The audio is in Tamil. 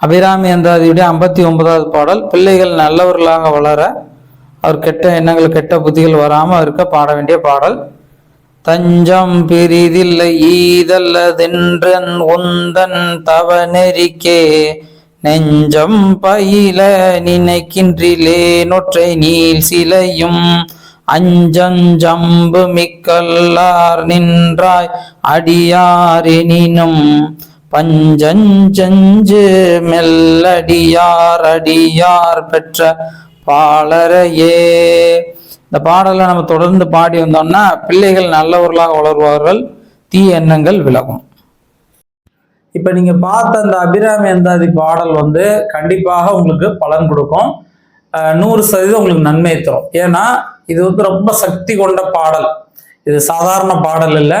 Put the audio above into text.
அபிராமி என்றாதியுடைய ஐம்பத்தி ஒன்பதாவது பாடல் பிள்ளைகள் நல்லவர்களாக வளர அவர் கெட்ட எண்ணங்கள் கெட்ட புத்திகள் வராமல் இருக்க பாட வேண்டிய பாடல். தஞ்சம் பிரிதில்லை ஈதல்லதென்றன் உந்தன் தவ நெறிக்கே நெஞ்சம் பயில நினைக்கின்றிலே நொற்றை நீல் சிலையும். அஞ்சஞ்சம்பு மிக்கல்லார் நின்றாய் அடியாரெனினும் பஞ்சஞ்சஞ்சு மெல்லடியார் அடியார் பெற்ற பாலரையே இந்த பாடலை நம்ம தொடர்ந்து பாடி வந்தோம்னா பிள்ளைகள் நல்லவர்களாக வளருவார்கள் தீய எண்ணங்கள் விலகும். இப்போ நீங்க பார்த்த அந்த அபிராமி அந்தாதி பாடல் வந்து கண்டிப்பாக உங்களுக்கு பலன் கொடுக்கும். நூறு சதவீதம் உங்களுக்கு நன்மை தரும். ஏன்னா இது வந்து ரொம்ப சக்தி கொண்ட பாடல். இது சாதாரண பாடல் இல்லை.